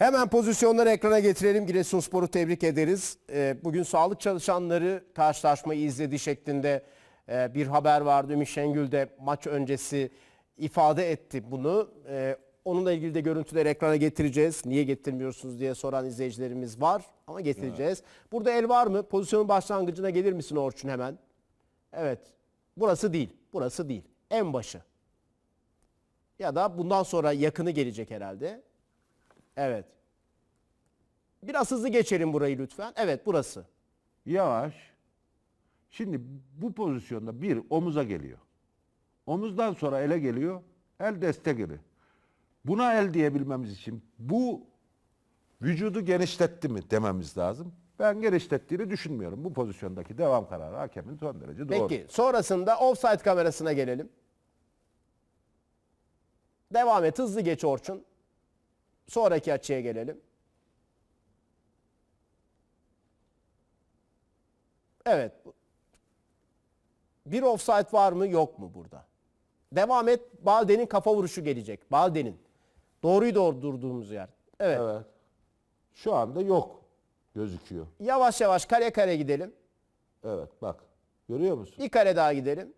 Hemen pozisyonları ekrana getirelim. Giresunspor'u tebrik ederiz. Ee, Bugün sağlık çalışanları karşılaşmayı izledi şeklinde e, bir haber vardı. Ümit Şengül de maç öncesi ifade etti bunu. Ee, Onunla ilgili de görüntüleri ekrana getireceğiz. Niye getirmiyorsunuz diye soran izleyicilerimiz var ama getireceğiz. Burada el var mı? Pozisyonun başlangıcına gelir misin Orçun hemen? Evet. Burası değil. Burası değil. En başı. Ya da bundan sonra yakını gelecek herhalde. Evet. Biraz hızlı geçelim burayı lütfen. Evet burası. Yavaş. Şimdi bu pozisyonda bir omuza geliyor. Omuzdan sonra ele geliyor. El destek eli. Buna el diyebilmemiz için bu vücudu genişletti mi dememiz lazım. Ben genişlettiğini düşünmüyorum. Bu pozisyondaki devam kararı hakemin son derece doğru. Peki sonrasında offside kamerasına gelelim. Devam et hızlı geç Orçun. Sonraki açıya gelelim. Evet. Bir offside var mı yok mu burada? Devam et. Balde'nin kafa vuruşu gelecek. Balde'nin. Doğruyu doğru durduğumuz yer. Evet. Evet. Şu anda yok gözüküyor. Yavaş yavaş kare kare gidelim. Evet bak. Görüyor musun? Bir kare daha gidelim.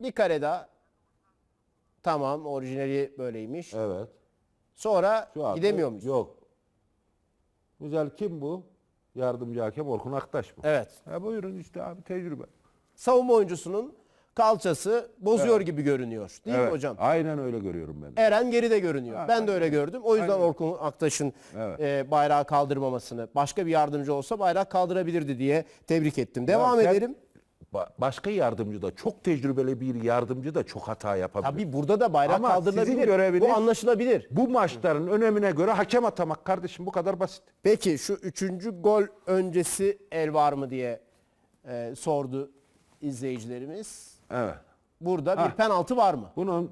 Bir kare daha. Tamam orijinali böyleymiş. Evet. Sonra Şu anda gidemiyor muyuz? Yok. Güzel kim bu? Yardımcı hakem Orkun Aktaş mı? Evet. Ha, buyurun işte abi tecrübe. Savunma oyuncusunun kalçası bozuyor gibi görünüyor. Değil mi Evet, hocam? Aynen öyle görüyorum ben. de. Eren geride görünüyor. ben de öyle gördüm. O yüzden Orkun Aktaş'ın Evet. e, bayrağı kaldırmamasını, başka bir yardımcı olsa bayrak kaldırabilirdi diye tebrik ettim. Devam Ya sen- edelim. Ba- başka yardımcı da çok tecrübeli bir yardımcı da çok hata yapabilir. Tabii burada da bayrak Ama kaldırılabilir. sizin göreviniz- Bu anlaşılabilir. Bu maçların önemine göre hakem atamak kardeşim bu kadar basit. Peki şu üçüncü gol öncesi el var mı diye e, sordu izleyicilerimiz. Evet. Burada bir penaltı var mı? Bunun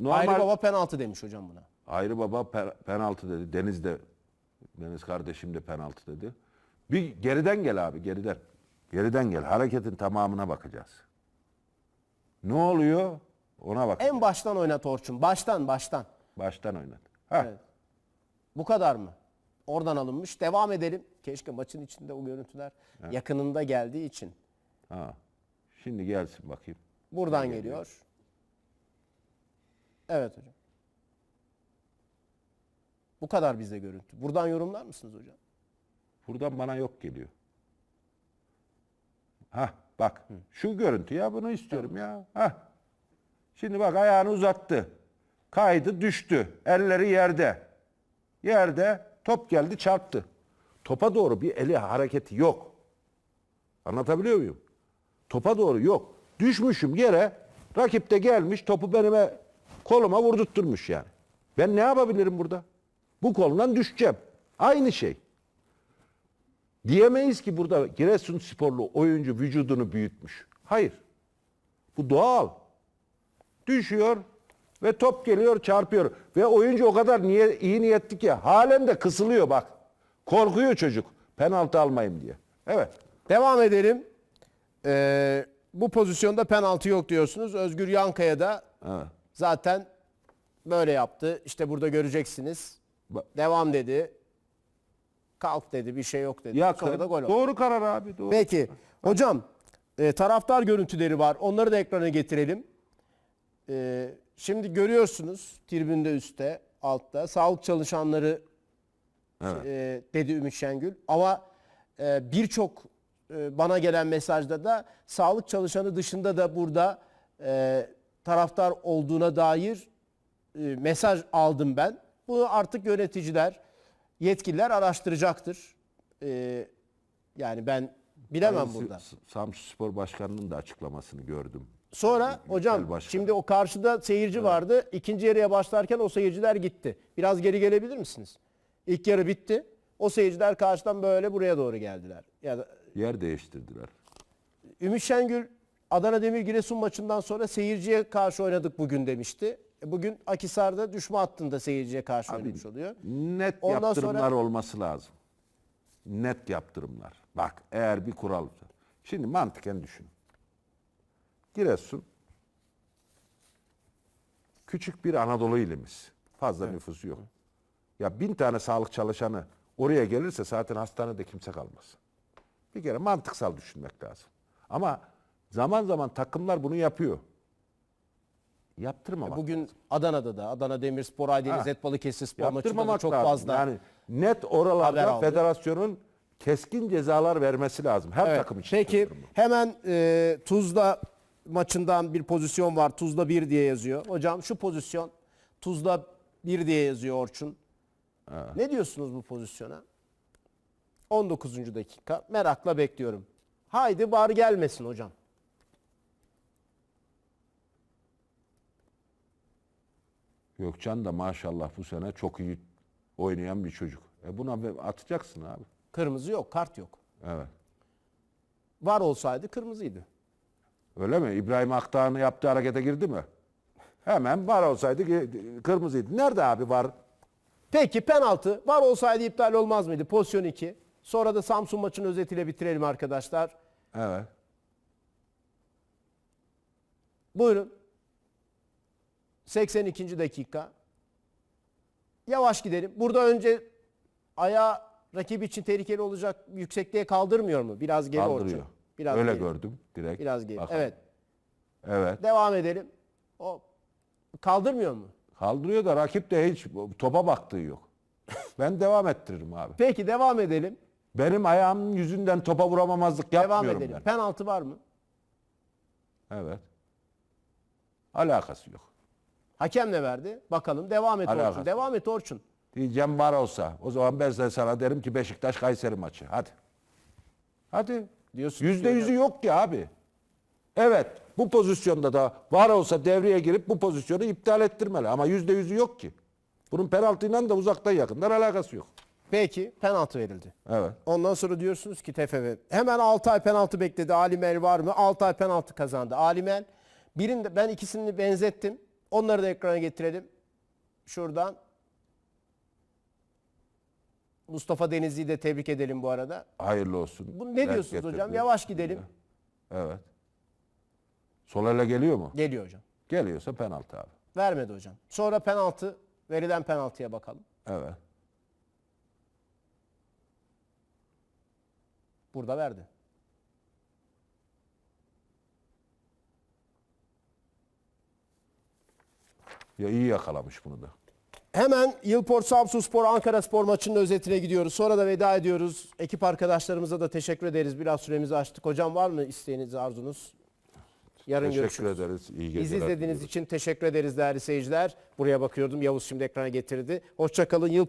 normal Ayrı baba penaltı demiş hocam buna. Ayrı baba pe- penaltı dedi. Deniz de Deniz kardeşim de penaltı dedi. Bir geriden gel abi geriden. Geriden gel. Hareketin tamamına bakacağız. Ne oluyor? Ona bak. En baştan oynat Orçun. Baştan baştan. Baştan oynat. Ha. Evet. Bu kadar mı? Oradan alınmış. Devam edelim. Keşke maçın içinde o görüntüler yakınında geldiği için. ha. Şimdi gelsin bakayım. Buradan geliyor. Evet hocam. Bu kadar bize görüntü. Buradan yorumlar mısınız hocam? Buradan bana yok geliyor. Ha bak. Şu görüntü ya bunu istiyorum ya. Ha. Şimdi bak ayağını uzattı. Kaydı düştü. Elleri yerde. Yerde top geldi çarptı. Topa doğru bir eli hareketi yok. Anlatabiliyor muyum? Topa doğru yok. Düşmüşüm yere. Rakip de gelmiş topu benime koluma vurdurtturmuş yani. Ben ne yapabilirim burada? Bu kolundan düşeceğim. Aynı şey. Diyemeyiz ki burada Giresunsporlu oyuncu vücudunu büyütmüş. Hayır. Bu doğal. Düşüyor ve top geliyor çarpıyor. Ve oyuncu o kadar niye, iyi niyetli ki halen de kısılıyor bak. Korkuyor çocuk penaltı almayayım diye. Evet. Devam edelim. Ee, bu pozisyonda penaltı yok diyorsunuz. Özgür Yankaya da Evet. zaten böyle yaptı. İşte burada göreceksiniz. Devam dedi. Kalk dedi. Bir şey yok dedi. Yakın. Sonra da gol oldu. Doğru karar abi. Doğru. Peki. Hocam e, taraftar görüntüleri var. Onları da ekrana getirelim. E, şimdi görüyorsunuz tribünde üstte, altta sağlık çalışanları e, dedi Ümit Şengül. Ama e, birçok e, bana gelen mesajda da sağlık çalışanı dışında da burada e, taraftar olduğuna dair e, mesaj aldım ben. Bunu artık yöneticiler, yetkililer araştıracaktır. E, yani ben bilemem Aynısı burada. Samsun Spor Başkanı'nın da açıklamasını gördüm. Sonra Yüksel hocam Başkan. şimdi o karşıda seyirci vardı. İkinci yarıya başlarken o seyirciler gitti. Biraz geri gelebilir misiniz? İlk yarı bitti. O seyirciler karşıdan böyle buraya doğru geldiler. Ya da Yer değiştirdiler. Ümit Şengül Adana Demir Giresun maçından sonra seyirciye karşı oynadık bugün demişti. E, Bugün Akisar'da düşme hattında seyirciye karşı oynamış oluyor. Net Ondan yaptırımlar sonra- olması lazım. Net yaptırımlar. Bak eğer bir kural. Şimdi mantıken düşün. Giresun küçük bir Anadolu ilimiz. Fazla nüfusu yok. Ya bin tane sağlık çalışanı oraya gelirse zaten hastanede kimse kalmaz. Bir kere mantıksal düşünmek lazım. Ama zaman zaman takımlar bunu yapıyor. Yaptırmamak. Bugün Adana'da da Adana Demirspor Aydeniz Ha. Et Balıkesir spor maçında da çok lazım. fazla. Yani net oralarda federasyonun keskin cezalar vermesi lazım. Her Evet, takım için. Peki hemen e, Tuzla maçından bir pozisyon var. Tuzla 1 diye yazıyor. Hocam şu pozisyon Tuzla 1 diye yazıyor Orçun. Ne diyorsunuz bu pozisyona? 19. dakika. Merakla bekliyorum. Haydi bar gelmesin hocam. Gökçen de maşallah bu sene çok iyi oynayan bir çocuk. E buna atacaksın abi. Kırmızı yok, kart yok. Evet. Var olsaydı kırmızıydı. Öyle mi? İbrahim Akdağ'ın yaptığı harekete girdi mi? Hemen var olsaydı kırmızıydı. Nerede abi var? Peki penaltı var olsaydı iptal olmaz mıydı? Pozisyon 2. Sonra da Samsun maçının özetiyle bitirelim arkadaşlar. Evet. Buyurun. 82. dakika. Yavaş gidelim. Burada önce ayağı rakibi için tehlikeli olacak yüksekliğe kaldırmıyor mu? Biraz geri Kaldırıyor. Orçun. Biraz Öyle geri. gördüm direkt. Biraz geri. Bak. Evet. Evet. Devam edelim. O kaldırmıyor mu? Kaldırıyor da rakip de hiç topa baktığı yok. Ben devam ettiririm abi. Peki devam edelim. Benim ayağımın yüzünden topa vuramamazlık Devam yapmıyorum edelim. ben. Penaltı var mı? Evet. Alakası yok. Hakem ne verdi? Bakalım. Devam et Alakası Orçun. Devam et Orçun. Diyeceğim var olsa o zaman ben de sana derim ki Beşiktaş Kayseri maçı. Hadi. Hadi. Diyorsun Yüzde yüzü yok ki abi. Evet bu pozisyonda da var olsa devreye girip bu pozisyonu iptal ettirmeli. Ama yüzde yüzü yok ki. Bunun penaltıyla da uzaktan yakından alakası yok. Peki penaltı verildi. Evet. Ondan sonra diyorsunuz ki TFF hemen 6 ay penaltı bekledi. Alimel var mı? 6 ay penaltı kazandı. Alimel birinde ben ikisini benzettim. Onları da ekrana getirelim. Şuradan. Mustafa Denizli'yi de tebrik edelim bu arada. Hayırlı olsun. Bu ne Denk diyorsunuz hocam? getirdi. Yavaş gidelim. Evet. Sol ele geliyor mu? Geliyor hocam. Geliyorsa penaltı abi. Vermedi hocam. Sonra penaltı, verilen penaltıya bakalım. Evet. Burada verdi. Ya iyi yakalamış bunu da. Hemen Yılport Samsun Spor Ankara Spor maçının özetine gidiyoruz. Sonra da veda ediyoruz. Ekip arkadaşlarımıza da teşekkür ederiz. Biraz süremizi açtık. Hocam var mı isteğiniz, arzunuz? Yarın Teşekkür görüşürüz. ederiz. İyi geceler. Bizi izlediğiniz diliyoruz. için teşekkür ederiz değerli seyirciler. Buraya bakıyordum. Yavuz şimdi ekrana getirdi. Hoşçakalın. Yıl